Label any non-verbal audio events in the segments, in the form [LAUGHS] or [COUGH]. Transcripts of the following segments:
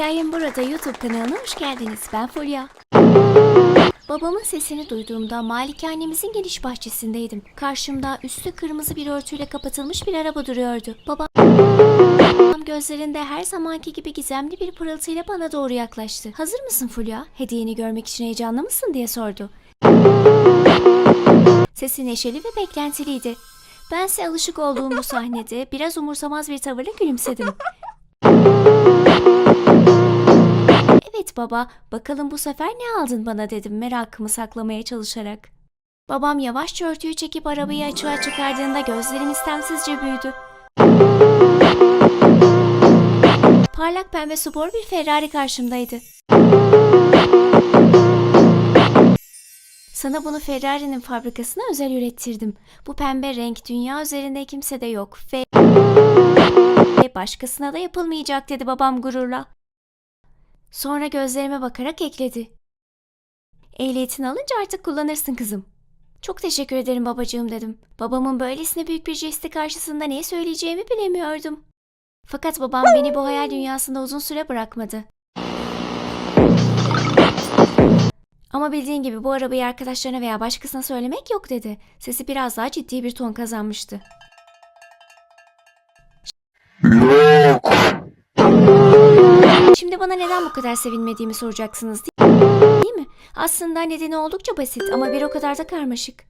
Hikayem burada YouTube kanalına hoş geldiniz. Ben Fulya. Babamın sesini duyduğumda malikanemizin geniş bahçesindeydim. Karşımda üstü kırmızı bir örtüyle kapatılmış bir araba duruyordu. Babam gözlerinde her zamanki gibi gizemli bir pırıltıyla bana doğru yaklaştı. Hazır mısın Fulya? Hediyeni görmek için heyecanlı mısın diye sordu. Sesi neşeli ve beklentiliydi. Bense alışık olduğum bu sahnede biraz umursamaz bir tavırla gülümsedim. Evet baba, bakalım bu sefer ne aldın bana dedim merakımı saklamaya çalışarak. Babam yavaşça örtüyü çekip arabayı açığa çıkardığında gözlerim istemsizce büyüdü. Parlak pembe spor bir Ferrari karşımdaydı. Sana bunu Ferrari'nin fabrikasına özel ürettirdim. Bu pembe renk dünya üzerinde kimsede yok ve ve başkasına da yapılmayacak dedi babam gururla. Sonra gözlerime bakarak ekledi. Ehliyetini alınca artık kullanırsın kızım. Çok teşekkür ederim babacığım dedim. Babamın böylesine büyük bir jesti karşısında ne söyleyeceğimi bilemiyordum. Fakat babam beni bu hayal dünyasında uzun süre bırakmadı. Ama bildiğin gibi bu arabayı arkadaşlarına veya başkasına söylemek yok dedi. Sesi biraz daha ciddi bir ton kazanmıştı. Şimdi bana neden bu kadar sevinmediğimi soracaksınız değil mi? Aslında nedeni oldukça basit ama bir o kadar da karmaşık.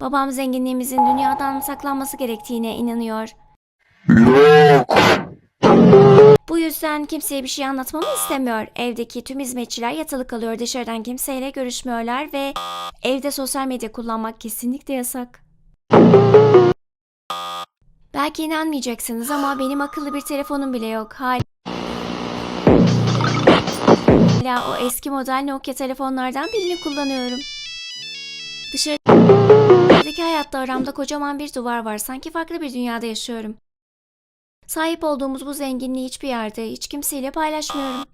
Babam zenginliğimizin dünyadan saklanması gerektiğine inanıyor. Bu yüzden kimseye bir şey anlatmamı istemiyor. Evdeki tüm hizmetçiler yatılı kalıyor. Dışarıdan kimseyle görüşmüyorlar ve evde sosyal medya kullanmak kesinlikle yasak. Belki inanmayacaksınız ama benim akıllı bir telefonum bile yok. Hala Hala o eski model Nokia telefonlardan birini kullanıyorum. Dışarıdaki hayatta aramda kocaman bir duvar var. Sanki farklı bir dünyada yaşıyorum. Sahip olduğumuz bu zenginliği hiçbir yerde, hiç kimseyle paylaşmıyorum.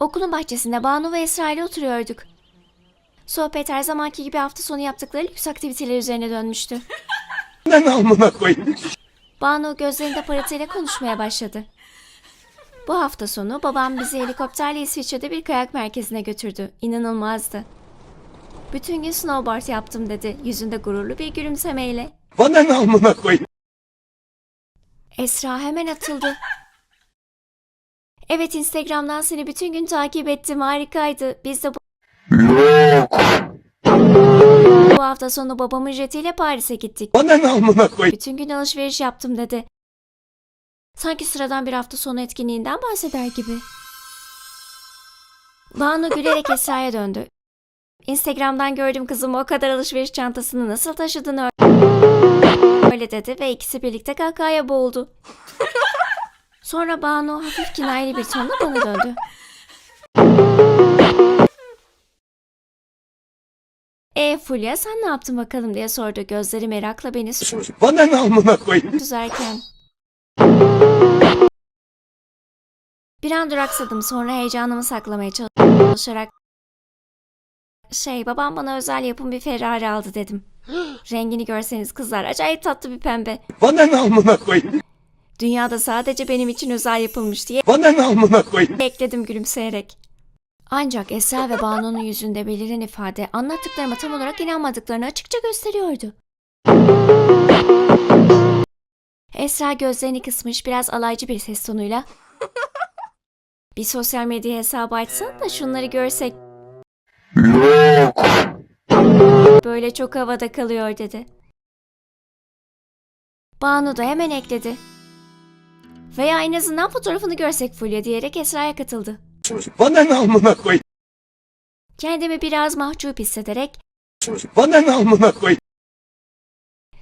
Okulun bahçesinde Banu ve Esra ile oturuyorduk. Sohbet her zamanki gibi hafta sonu yaptıkları lüks aktiviteler üzerine dönmüştü. [LAUGHS] Ben amına koyayım. Banu gözlerinde parıltıyla konuşmaya başladı. Bu hafta sonu babam bizi helikopterle İsviçre'de bir kayak merkezine götürdü. İnanılmazdı. Bütün gün snowboard yaptım dedi yüzünde gururlu bir gülümsemeyle. Bana ne amına koyayım. Esra hemen atıldı. Evet Instagram'dan seni bütün gün takip ettim harikaydı. Biz de bu... Bu hafta sonu babamın jetiyle Paris'e gittik. Bana ne amına koyayım. Bütün gün alışveriş yaptım dedi. Sanki sıradan bir hafta sonu etkinliğinden bahseder gibi. Banu gülerek Esra'ya döndü. Instagram'dan gördüm kızım o kadar alışveriş çantasını nasıl taşıdığını öyle dedi ve ikisi birlikte kahkahaya boğuldu. Sonra Banu hafif kinayeli bir tonla bana döndü. E Fulya sen ne yaptın bakalım diye sordu gözleri merakla beni Bana ne amına koyayım. düzerken. Bir an duraksadım sonra heyecanımı saklamaya çalışarak şey babam bana özel yapım bir Ferrari aldı dedim. [GASPS] Rengini görseniz kızlar acayip tatlı bir pembe. Bana ne amına koyayım. Dünyada sadece benim için özel yapılmış diye Bana ne amına koyayım. ekledim gülümseyerek. Ancak Esra ve Banu'nun yüzünde beliren ifade anlattıklarıma tam olarak inanmadıklarını açıkça gösteriyordu. Esra gözlerini kısmış biraz alaycı bir ses tonuyla bir sosyal medya hesabı açsan da şunları görsek. Böyle çok havada kalıyor dedi. Banu da hemen ekledi. Veya en azından fotoğrafını görsek Fulya diyerek Esra'ya katıldı. Bana ne amına koyayım. Kendimi biraz mahcup hissederek Bana ne amına koyayım.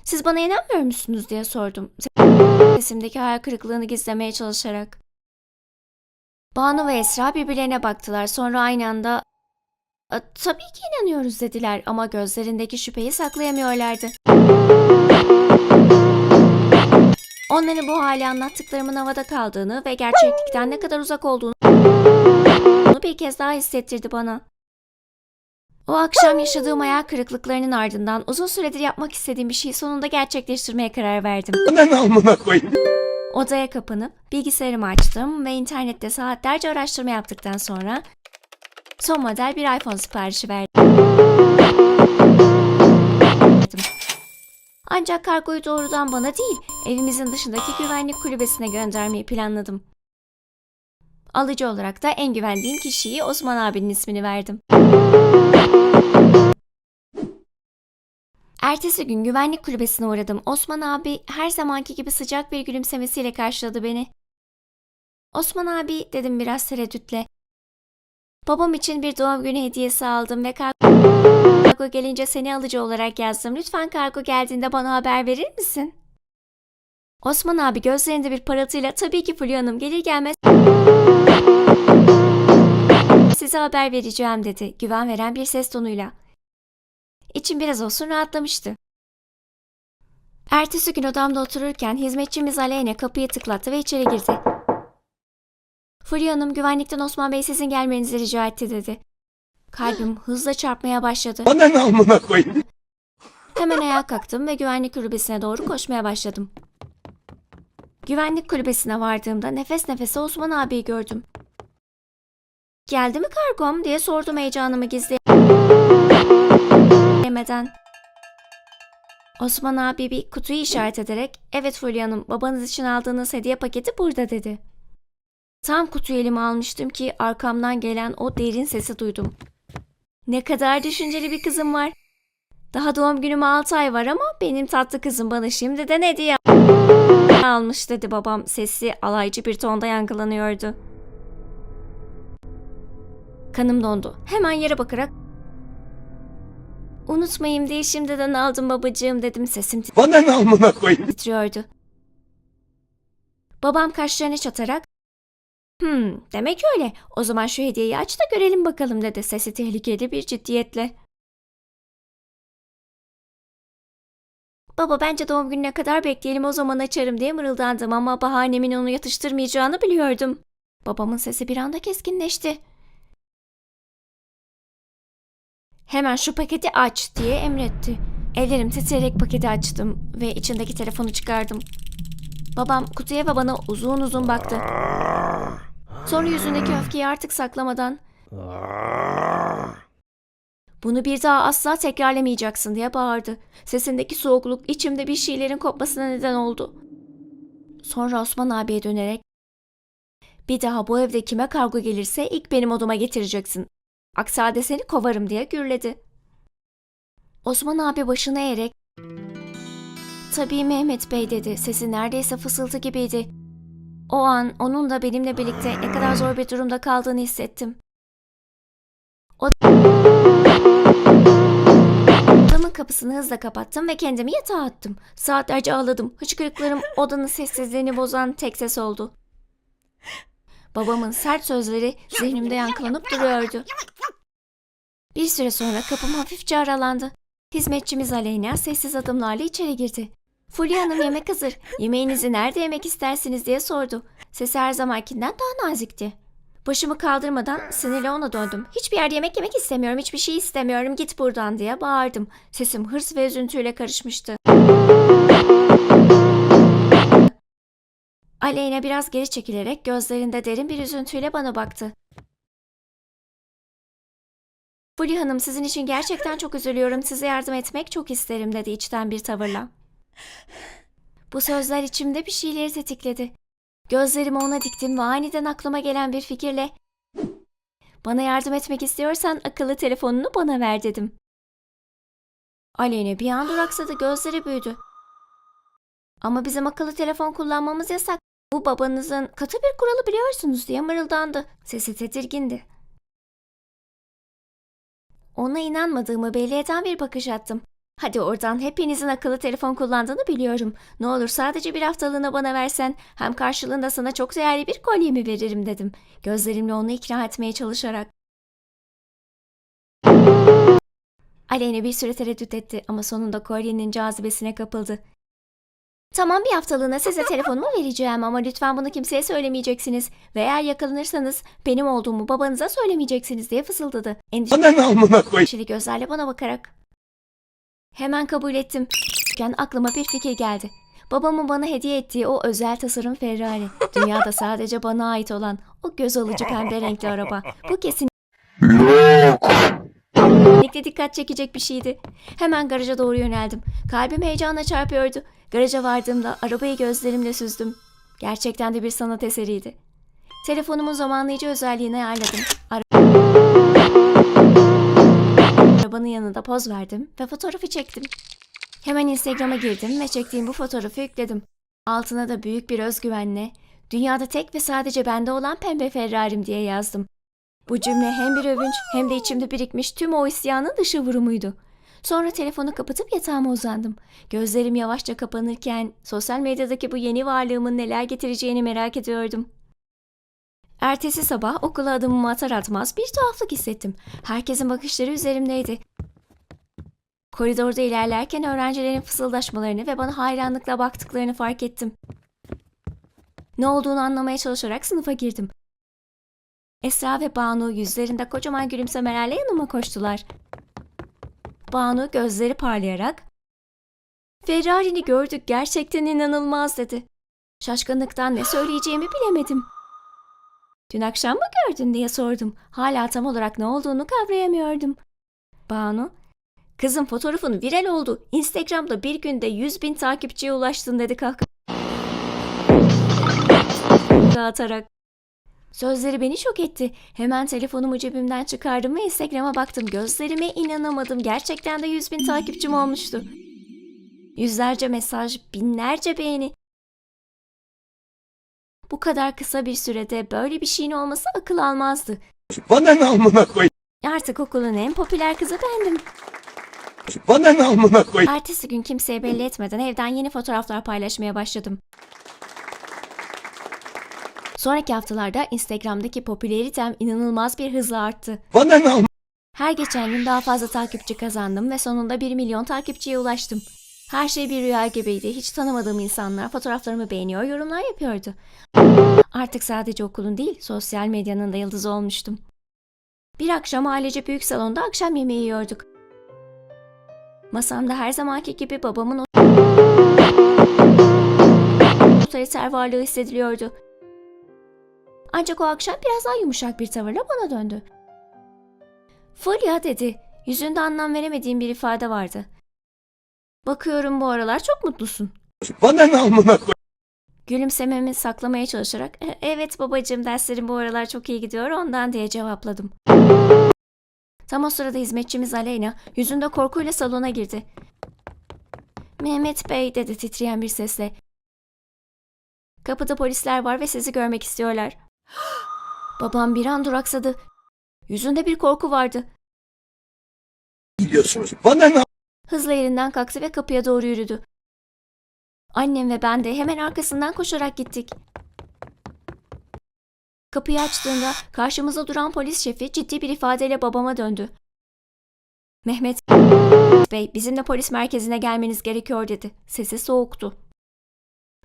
siz bana inanmıyor musunuz diye sordum. Sesimdeki hayal kırıklığını gizlemeye çalışarak. Banu ve Esra birbirlerine baktılar sonra aynı anda "A, tabii ki inanıyoruz dediler ama gözlerindeki şüpheyi saklayamıyorlardı. Onların bu hali anlattıklarımın havada kaldığını ve gerçeklikten ne kadar uzak olduğunu bir kez daha hissettirdi bana. O akşam yaşadığım hayal kırıklıklarının ardından uzun süredir yapmak istediğim bir şeyi sonunda gerçekleştirmeye karar verdim. Ananı amına koyayım. Odaya kapanıp bilgisayarımı açtım ve internette saatlerce araştırma yaptıktan sonra son model bir iPhone siparişi verdim. Ancak kargoyu doğrudan bana değil, evimizin dışındaki güvenlik kulübesine göndermeyi planladım. Alıcı olarak da en güvendiğim kişiyi Osman abinin ismini verdim. Ertesi gün güvenlik kulübesine uğradım. Osman abi her zamanki gibi sıcak bir gülümsemesiyle karşıladı beni. Osman abi dedim biraz tereddütle. Babam için bir doğum günü hediyesi aldım ve kargo gelince seni alıcı olarak yazdım. Lütfen kargo geldiğinde bana haber verir misin? Osman abi gözlerinde bir parıltıyla tabii ki Fulya Hanım gelir gelmez size haber vereceğim dedi güven veren bir ses tonuyla. İçim biraz olsun rahatlamıştı. Ertesi gün odamda otururken hizmetçimiz Aleyna kapıyı tıklattı ve içeri girdi. Fulya Hanım güvenlikten Osman Bey sizin gelmenizi rica etti dedi. Kalbim hızla çarpmaya başladı. Amına koyayım. Hemen ayağa kalktım ve güvenlik kulübesine doğru koşmaya başladım. Güvenlik kulübesine vardığımda nefes nefese Osman abiyi gördüm. Geldi mi kargom diye sordum heyecanımı gizleyemeden. Osman abi bir kutuyu işaret ederek evet Fulya babanız için aldığınız hediye paketi burada dedi. Tam kutuyu elime almıştım ki arkamdan gelen o derin sesi duydum. Ne kadar düşünceli bir kızım var. Daha doğum günüme 6 ay var ama benim tatlı kızım bana şimdiden hediye almış dedi babam. Sesi alaycı bir tonda yankılanıyordu. Kanım dondu. Hemen yere bakarak Unutmayayım diye şimdiden aldım babacığım dedim sesim Ananı amına koyayım. titriyordu. Babam kaşlarını çatarak Hmm, demek öyle. O zaman şu hediyeyi aç da görelim bakalım dedi sesi tehlikeli bir ciddiyetle. Baba bence doğum gününe kadar bekleyelim o zaman açarım diye mırıldandım ama bahanemin onu yatıştırmayacağını biliyordum. Babamın sesi bir anda keskinleşti. Hemen şu paketi aç diye emretti. Ellerim titreyerek paketi açtım ve içindeki telefonu çıkardım. Babam kutuya ve bana uzun uzun baktı. Sonra yüzündeki öfkeyi artık saklamadan bunu bir daha asla tekrarlamayacaksın diye bağırdı. Sesindeki soğukluk içimde bir şeylerin kopmasına neden oldu. Sonra Osman abiye dönerek bir daha bu evde kime kargo gelirse ilk benim odama getireceksin. Aksi halde seni kovarım diye gürledi. Osman abi başını eğerek Tabii Mehmet Bey dedi. Sesi neredeyse fısıltı gibiydi. O an onun da benimle birlikte ne kadar zor bir durumda kaldığını hissettim. Odamın kapısını hızla kapattım ve kendimi yatağa attım. Saatlerce ağladım. Hıçkırıklarım [LAUGHS] odanın sessizliğini bozan tek ses oldu. Babamın sert sözleri zihnimde yankılanıp duruyordu. Bir süre sonra kapım hafifçe aralandı. Hizmetçimiz Aleyna sessiz adımlarla içeri girdi. Fulya Hanım yemek hazır. Yemeğinizi nerede yemek istersiniz diye sordu. Sesi her zamankinden daha nazikti. Başımı kaldırmadan sinirle ona döndüm. Hiçbir yerde yemek yemek istemiyorum, hiçbir şey istemiyorum, git buradan diye bağırdım. Sesim hırs ve üzüntüyle karışmıştı. Aleyna biraz geri çekilerek gözlerinde derin bir üzüntüyle bana baktı. Fulya Hanım sizin için gerçekten çok üzülüyorum. Size yardım etmek çok isterim dedi içten bir tavırla. Bu sözler içimde bir şeyleri tetikledi. Gözlerimi ona diktim ve aniden aklıma gelen bir fikirle bana yardım etmek istiyorsan akıllı telefonunu bana ver dedim. Aleyna bir an duraksadı gözleri büyüdü. Ama bizim akıllı telefon kullanmamız yasak. Bu babanızın katı bir kuralı biliyorsunuz diye mırıldandı. Sesi tedirgindi. Ona inanmadığımı belli eden bir bakış attım. Hadi oradan hepinizin akıllı telefon kullandığını biliyorum. Ne olur sadece bir haftalığına bana versen hem karşılığında sana çok değerli bir kolyemi veririm dedim. Gözlerimle onu ikna etmeye çalışarak. Aleyna bir süre tereddüt etti ama sonunda kolyenin cazibesine kapıldı. Tamam bir haftalığına size telefonumu vereceğim ama lütfen bunu kimseye söylemeyeceksiniz. Ve eğer yakalanırsanız benim olduğumu babanıza söylemeyeceksiniz diye fısıldadı. Endişeli gözlerle bana bakarak. Hemen kabul ettim. Yani aklıma bir fikir geldi. Babamın bana hediye ettiği o özel tasarım Ferrari. Dünyada sadece bana ait olan o göz alıcı pembe renkli araba. Bu kesin Kesinlikle dikkat çekecek bir şeydi. Hemen garaja doğru yöneldim. Kalbim heyecanla çarpıyordu. Garaja vardığımda arabayı gözlerimle süzdüm. Gerçekten de bir sanat eseriydi. Telefonumun zamanlayıcı özelliğini ayarladım. Ara- Arabanın yanında poz verdim ve fotoğrafı çektim. Hemen Instagram'a girdim ve çektiğim bu fotoğrafı yükledim. Altına da büyük bir özgüvenle dünyada tek ve sadece bende olan pembe Ferrari'm diye yazdım. Bu cümle hem bir övünç hem de içimde birikmiş tüm o isyanın dışı vurumuydu. Sonra telefonu kapatıp yatağıma uzandım. Gözlerim yavaşça kapanırken sosyal medyadaki bu yeni varlığımın neler getireceğini merak ediyordum. Ertesi sabah okula adımımı atar atmaz bir tuhaflık hissettim. Herkesin bakışları üzerimdeydi. Koridorda ilerlerken öğrencilerin fısıldaşmalarını ve bana hayranlıkla baktıklarını fark ettim. Ne olduğunu anlamaya çalışarak sınıfa girdim. Esra ve Banu yüzlerinde kocaman gülümsemelerle yanıma koştular. Banu gözleri parlayarak Ferrari'ni gördük gerçekten inanılmaz dedi. Şaşkınlıktan ne söyleyeceğimi bilemedim. Dün akşam mı gördün diye sordum. Hala tam olarak ne olduğunu kavrayamıyordum. Banu, kızım fotoğrafın viral oldu. Instagram'da bir günde 100 bin takipçiye ulaştın dedi kalkıp. Dağıtarak. Sözleri beni şok etti. Hemen telefonumu cebimden çıkardım ve Instagram'a baktım. Gözlerime inanamadım. Gerçekten de 100 bin takipçim olmuştu. Yüzlerce mesaj, binlerce beğeni. Bu kadar kısa bir sürede böyle bir şeyin olması akıl almazdı. Bana ne amına koyayım? Artık okulun en popüler kızı bendim. Bana ne amına koyayım? Ertesi gün kimseye belli etmeden evden yeni fotoğraflar paylaşmaya başladım. Sonraki haftalarda Instagram'daki popüleritem inanılmaz bir hızla arttı. Bana ne amına Her geçen gün daha fazla takipçi kazandım ve sonunda 1 milyon takipçiye ulaştım. Her şey bir rüya gibiydi. Hiç tanımadığım insanlar fotoğraflarımı beğeniyor, yorumlar yapıyordu. Artık sadece okulun değil, sosyal medyanın da yıldızı olmuştum. Bir akşam ailece büyük salonda akşam yemeği yiyorduk. Masamda her zamanki gibi babamın otoriter varlığı hissediliyordu. Ancak o akşam biraz daha yumuşak bir tavırla bana döndü. Fulya dedi. Yüzünde anlam veremediğim bir ifade vardı. Bakıyorum bu aralar çok mutlusun. Bana ne amına? Gülümsememi saklamaya çalışarak "E, evet babacığım derslerim bu aralar çok iyi gidiyor ondan diye cevapladım. Tam o sırada hizmetçimiz Aleyna yüzünde korkuyla salona girdi. Mehmet Bey dedi titreyen bir sesle. Kapıda polisler var ve sizi görmek istiyorlar. [GASPS] Babam bir an duraksadı. Yüzünde bir korku vardı. Gidiyorsunuz. Bana ne Hızla yerinden kalktı ve kapıya doğru yürüdü. Annem ve ben de hemen arkasından koşarak gittik. Kapıyı açtığında karşımızda duran polis şefi ciddi bir ifadeyle babama döndü. Mehmet Bey bizimle polis merkezine gelmeniz gerekiyor dedi. Sesi soğuktu.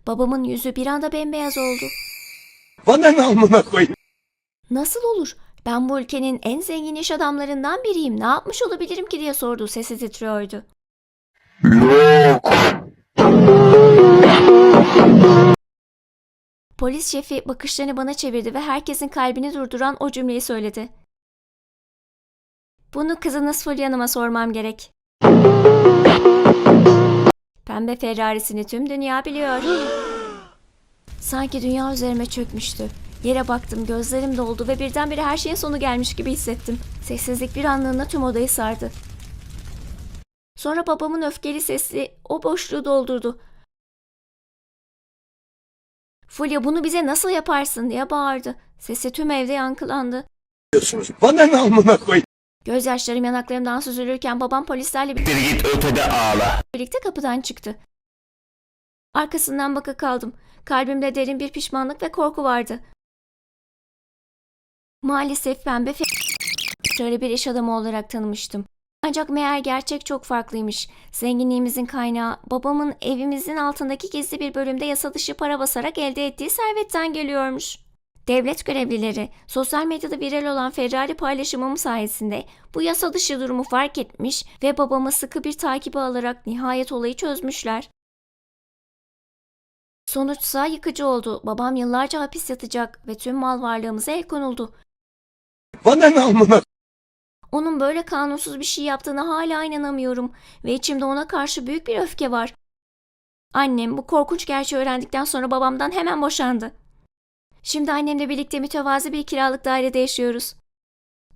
Babamın yüzü bir anda bembeyaz oldu. Bana ne amına koyayım? Nasıl olur? Ben bu ülkenin en zengin iş adamlarından biriyim. Ne yapmış olabilirim ki diye sordu. Sesi titriyordu. Polis şefi bakışlarını bana çevirdi ve herkesin kalbini durduran o cümleyi söyledi. Bunu kızınız Fulya Hanım'a sormam gerek. Pembe Ferrari'sini tüm dünya biliyor. [GASPS] Sanki dünya üzerime çökmüştü. Yere baktım, gözlerim doldu ve birdenbire her şeyin sonu gelmiş gibi hissettim. Sessizlik bir anlığına tüm odayı sardı. Sonra babamın öfkeli sesi o boşluğu doldurdu. Fulya bunu bize nasıl yaparsın diye bağırdı. Sesi tüm evde yankılandı. Bana ne amına koyayım? Gözyaşlarım yanaklarımdan süzülürken babam polislerle bir- git ötede ağla. birlikte kapıdan çıktı. Arkasından baka kaldım. Kalbimde derin bir pişmanlık ve korku vardı. Maalesef pembe fe- şöyle bir iş adamı olarak tanımıştım. Ancak meğer gerçek çok farklıymış. Zenginliğimizin kaynağı babamın evimizin altındaki gizli bir bölümde yasa dışı para basarak elde ettiği servetten geliyormuş. Devlet görevlileri sosyal medyada viral olan Ferrari paylaşımım sayesinde bu yasa dışı durumu fark etmiş ve babamı sıkı bir takibe alarak nihayet olayı çözmüşler. Sonuçsa yıkıcı oldu. Babam yıllarca hapis yatacak ve tüm mal varlığımıza el konuldu. Bana ne amına Onun böyle kanunsuz bir şey yaptığına hala inanamıyorum ve içimde ona karşı büyük bir öfke var. Annem bu korkunç gerçeği öğrendikten sonra babamdan hemen boşandı. Şimdi annemle birlikte mütevazi bir kiralık dairede yaşıyoruz.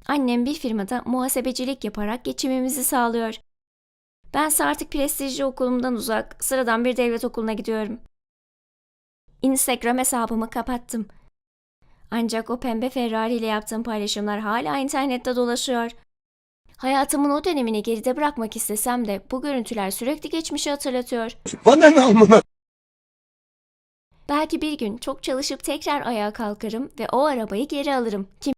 Annem bir firmada muhasebecilik yaparak geçimimizi sağlıyor. Bense artık prestijli okulumdan uzak, sıradan bir devlet okuluna gidiyorum. Instagram hesabımı kapattım. Ancak o pembe Ferrari ile yaptığım paylaşımlar hala internette dolaşıyor. Hayatımın o dönemini geride bırakmak istesem de bu görüntüler sürekli geçmişi hatırlatıyor. Bana ne amına Belki bir gün çok çalışıp tekrar ayağa kalkarım ve o arabayı geri alırım. Kim